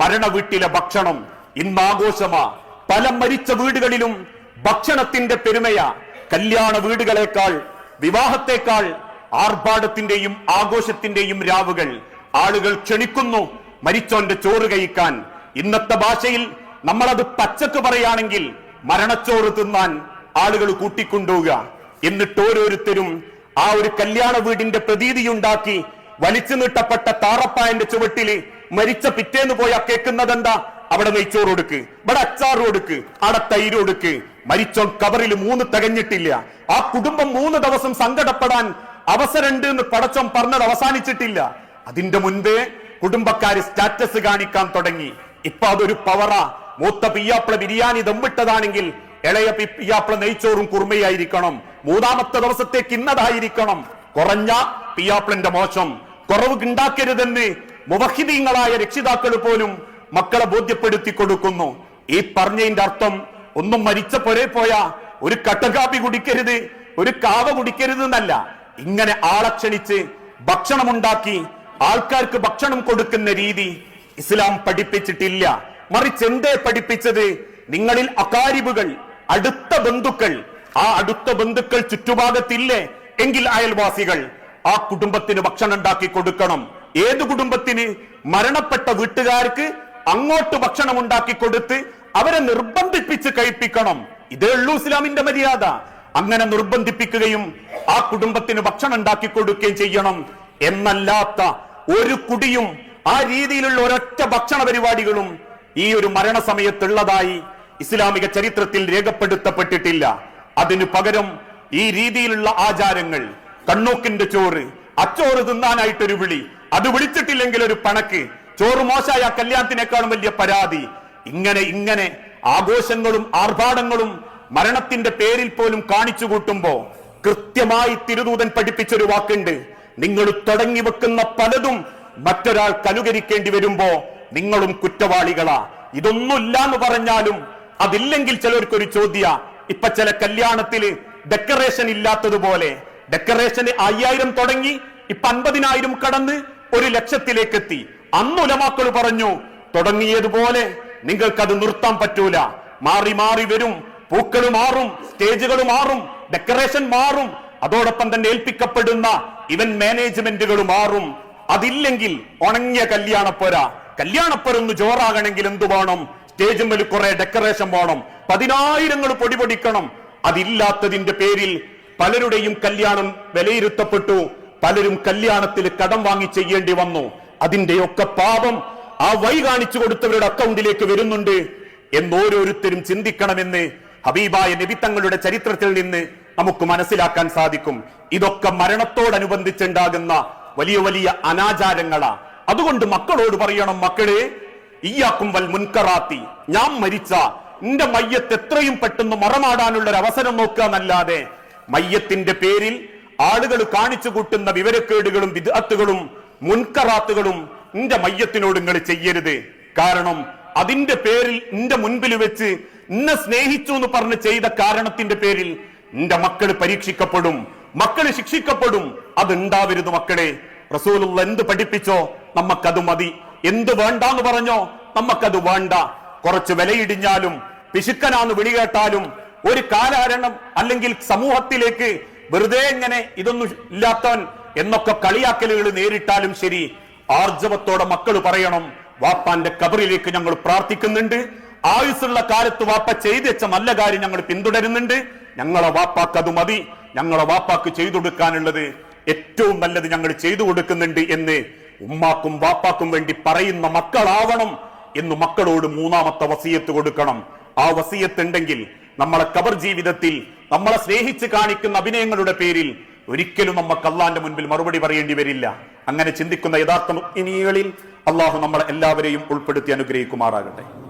മരണ വീട്ടിലെ ഭക്ഷണം ഇന്ന് ആഘോഷമാ പല മരിച്ച വീടുകളിലും ഭക്ഷണത്തിന്റെ പെരുമയാ. കല്യാണ വീടുകളേക്കാൾ വിവാഹത്തെക്കാൾ ആർഭാടത്തിന്റെയും ആഘോഷത്തിന്റെയും രാവുകൾ. ആളുകൾ ക്ഷണിക്കുന്നു മരിച്ചോന്റെ ചോറ് കഴിക്കാൻ. ഇന്നത്തെ ഭാഷയിൽ നമ്മളത് പച്ചക്ക് പറയുകയാണെങ്കിൽ മരണച്ചോറ് തിന്നാൻ ആളുകൾ കൂട്ടിക്കൊണ്ടുപോവുക. എന്നിട്ട് ഓരോരുത്തരും ആ ഒരു കല്യാണ വീടിന്റെ പ്രതീതിയുണ്ടാക്കി വലിച്ചു നീട്ടപ്പെട്ട താറപ്പായന്റെ ചുവട്ടിൽ മരിച്ച പിറ്റേന്ന് പോയാ കേൾക്കുന്നത് എന്താ അവിടെ നെയ്ച്ചോറ് കൊടുക്ക്. ഇവിടെ അച്ചാർ കൊടുക്ക്. അവിടെ തൈര് കൊടുക്ക്. മരിച്ചോൻ കബറിൽ മൂന്ന് തികഞ്ഞിട്ടില്ല. ആ കുടുംബം മൂന്ന് ദിവസം സങ്കടപ്പെടാൻ അവസരമുണ്ട് എന്ന് പടച്ചോൻ പറഞ്ഞത് അവസാനിച്ചിട്ടില്ല. അതിന്റെ മുൻപേ കുടുംബക്കാര് സ്റ്റാറ്റസ് കാണിക്കാൻ തുടങ്ങി. ഇപ്പൊ അതൊരു പവറാ മൂത്ത പിയ്യാപ്പിള ബിരിയാണി ദമ്പിട്ടതാണെങ്കിൽ ഇളയ പിയ്യാപ്പിള നെയ്ച്ചോറും കുറുമയായിരിക്കണം. മൂന്നാമത്തെ ദിവസത്തേക്ക് ഇന്നതായിരിക്കണം. കുറഞ്ഞ പിയ്യാപ്പിളന്റെ മോശം. കുറവ് ഉണ്ടാക്കരുതെന്ന് മുവഹിദീങ്ങളായ രക്ഷിതാക്കൾ പോലും മക്കളെ ബോധ്യപ്പെടുത്തി കൊടുക്കുന്നു. ഈ പറഞ്ഞതിന്റെ അർത്ഥം ഒന്നും മരിച്ച പൊരെ പോയ ഒരു കട്ടകാപ്പി കുടിക്കരുത് ഒരു കാവ കുടിക്കരുത് എന്നല്ല. ഇങ്ങനെ ആളെ ക്ഷണിച്ച് ഭക്ഷണമുണ്ടാക്കി ആൾക്കാർക്ക് ഭക്ഷണം കൊടുക്കുന്ന രീതി ഇസ്ലാം പഠിപ്പിച്ചിട്ടില്ല. മറിച്ച് എന്തേ പഠിപ്പിച്ചത്? നിങ്ങളിൽ അകാരിബുകൾ അടുത്ത ബന്ധുക്കൾ ആ അടുത്ത ബന്ധുക്കൾ ചുറ്റുഭാഗത്തില്ലേ? എങ്കിൽ അയൽവാസികൾ ആ കുടുംബത്തിന് ഭക്ഷണം ഉണ്ടാക്കി കൊടുക്കണം. ഏത് കുടുംബത്തിന് മരണപ്പെട്ട വീട്ടുകാർക്ക് അങ്ങോട്ട് ഭക്ഷണം ഉണ്ടാക്കി കൊടുത്ത് അവരെ നിർബന്ധിപ്പിച്ച് കഴിപ്പിക്കണം? ഇതേ ഉള്ളൂ ഇസ്ലാമിന്റെ മര്യാദ. അങ്ങനെ നിർബന്ധിപ്പിക്കുകയും ആ കുടുംബത്തിന് ഭക്ഷണം ഉണ്ടാക്കി കൊടുക്കുകയും ചെയ്യണം എന്നല്ലാത്ത ഒരു കുടിയും ആ രീതിയിലുള്ള ഒരൊറ്റ ഭക്ഷണ പരിപാടികളും ഈ ഒരു മരണസമയത്തുള്ളതായി ഇസ്ലാമിക ചരിത്രത്തിൽ രേഖപ്പെടുത്തപ്പെട്ടിട്ടില്ല. അതിനു പകരം ഈ രീതിയിലുള്ള ആചാരങ്ങൾ കണ്ണൂക്കിന്റെ ചോറ് അച്ചോറ് തിന്നാനായിട്ടൊരു വിളി അത് വിളിച്ചിട്ടില്ലെങ്കിൽ ഒരു പണക്ക്. ചോറ് മോശമായ കല്യാണത്തിനേക്കാളും വലിയ പരാതി. ഇങ്ങനെ ഇങ്ങനെ ആഘോഷങ്ങളും ആർഭാടങ്ങളും മരണത്തിന്റെ പേരിൽ പോലും കാണിച്ചു കൂട്ടുമ്പോ കൃത്യമായി തിരുദൂതൻ പഠിപ്പിച്ചൊരു വാക്കുണ്ട്. നിങ്ങൾ തുടങ്ങി വെക്കുന്ന പലതും മറ്റൊരാൾ കനുകരിക്കേണ്ടി വരുമ്പോ നിങ്ങളും കുറ്റവാളികളാ. ഇതൊന്നുമില്ല എന്ന് പറഞ്ഞാലും അതില്ലെങ്കിൽ ചിലർക്കൊരു ചോദ്യ. ഇപ്പൊ ചില കല്യാണത്തിൽ ഡെക്കറേഷൻ ഇല്ലാത്തതുപോലെ ഡെക്കറേഷന് അയ്യായിരം തുടങ്ങി ഇപ്പൊ അൻപതിനായിരം കടന്ന് ഒരു ലക്ഷത്തിലേക്ക് എത്തി അന്ന് ഉലമാക്കൾ പറഞ്ഞു തുടങ്ങിയതുപോലെ നിങ്ങൾക്കത് നിർത്താൻ പറ്റൂല. മാറി മാറി വരും പൂക്കൾ മാറും സ്റ്റേജുകൾ മാറും ഡെക്കറേഷൻ മാറും. അതോടൊപ്പം തന്നെ ഏൽപ്പിക്കപ്പെടുന്ന ഇവൻ മാനേജ്മെന്റുകൾ മാറും. അതില്ലെങ്കിൽ ഉണങ്ങിയ കല്യാണപ്പൊര. കല്യാണപ്പൊരൊന്ന് ജോറാകണമെങ്കിൽ എന്തു വേണം? സ്റ്റേജും മേൽ കുറെ ഡെക്കറേഷൻ വേണം. പതിനായിരങ്ങൾ പൊടിപൊടിക്കണം അതില്ലാത്തതിന്റെ പേരിൽ പലരുടെയും കല്യാണം വിലയിരുത്തപ്പെട്ടു. പലരും കല്യാണത്തിൽ കടം വാങ്ങി ചെയ്യേണ്ടി വന്നു. അതിന്റെയൊക്കെ പാപം ആ വൈ കാണിച്ചു കൊടുത്തവരുടെ അക്കൗണ്ടിലേക്ക് വരുന്നുണ്ട് എന്ന് ഓരോരുത്തരും ചിന്തിക്കണമെന്ന് ഹബീബായ നബിത്തങ്ങളുടെ ചരിത്രത്തിൽ നിന്ന് നമുക്ക് മനസ്സിലാക്കാൻ സാധിക്കും. ഇതൊക്കെ മരണത്തോടനുബന്ധിച്ചുണ്ടാകുന്ന വലിയ വലിയ അനാചാരങ്ങളാ. അതുകൊണ്ട് മക്കളോട് പറയണം മക്കളെ ഇയാക്കും വൽ മുൻകറാത്തി. ഞാൻ മരിച്ച എന്റെ മയ്യത്ത് എത്രയും പെട്ടെന്ന് മറമാടാനുള്ള ഒരു അവസരം നോക്കുക എന്നല്ലാതെ മയ്യത്തിന്റെ പേരിൽ ആളുകൾ കാണിച്ചു കൂട്ടുന്ന വിവരക്കേടുകളും വിദഗ്ധകളും മുൻകറാത്തുകളും നിന്റെ മയ്യത്തിനോട് നിങ്ങൾ ചെയ്യരുത്. കാരണം അതിന്റെ പേരിൽ നിന്റെ മുൻപിൽ വെച്ച് നിന്നെ സ്നേഹിച്ചു എന്ന് പറഞ്ഞ് ചെയ്ത കാരണത്തിന്റെ പേരിൽ നിന്റെ മക്കൾ പരീക്ഷിക്കപ്പെടും. മക്കൾ ശിക്ഷിക്കപ്പെടും. അത് ഉണ്ടാവരുത് മക്കളെ. റസൂലുള്ള എന്ത് പഠിപ്പിച്ചോ നമുക്കത് മതി. എന്ത് വേണ്ടാന്ന് പറഞ്ഞോ നമുക്കത് വേണ്ട. കുറച്ച് വിലയിടിഞ്ഞാലും പിശുക്കനാന്ന് വിളികേട്ടാലും ഒരു കാലഹരണം അല്ലെങ്കിൽ സമൂഹത്തിലേക്ക് വെറുതെ എങ്ങനെ ഇതൊന്നും ഇല്ലാത്തവൻ എന്നൊക്കെ കളിയാക്കലുകൾ നേരിട്ടാലും ശരി. ആർജവത്തോടെ മക്കൾ പറയണം വാപ്പാന്റെ കബറിലേക്ക് ഞങ്ങൾ പ്രാർത്ഥിക്കുന്നുണ്ട്. ആയുസ്സുള്ള കാലത്ത് വാപ്പ ചെയ്തുവെച്ച നല്ല കാര്യം ഞങ്ങൾ പിന്തുടരുന്നുണ്ട്. ഞങ്ങളെ വാപ്പാക്ക് അത് മതി. ഞങ്ങളെ വാപ്പാക്ക് ചെയ്തു കൊടുക്കാനുള്ളത് ഏറ്റവും നല്ലത് ഞങ്ങൾ ചെയ്തു കൊടുക്കുന്നുണ്ട് എന്ന് ഉമ്മാക്കും വാപ്പാക്കും വേണ്ടി പറയുന്ന മക്കളാവണം എന്ന് മക്കളോട് മൂന്നാമത്തെ വസീയത്ത് കൊടുക്കണം. ആ വസീയത്ത് ഉണ്ടെങ്കിൽ നമ്മളെ കബർ ജീവിതത്തിൽ നമ്മളെ സ്നേഹിച്ച് കാണിക്കുന്ന അഭിനയങ്ങളുടെ പേരിൽ ഒരിക്കലും നമുക്ക് അള്ളാന്റെ മുൻപിൽ മറുപടി പറയേണ്ടി വരില്ല. അങ്ങനെ ചിന്തിക്കുന്ന യഥാർത്ഥ മുഗ്നികളിൽ അള്ളാഹു നമ്മളെ എല്ലാവരെയും ഉൾപ്പെടുത്തി അനുഗ്രഹിക്കുമാറാകട്ടെ.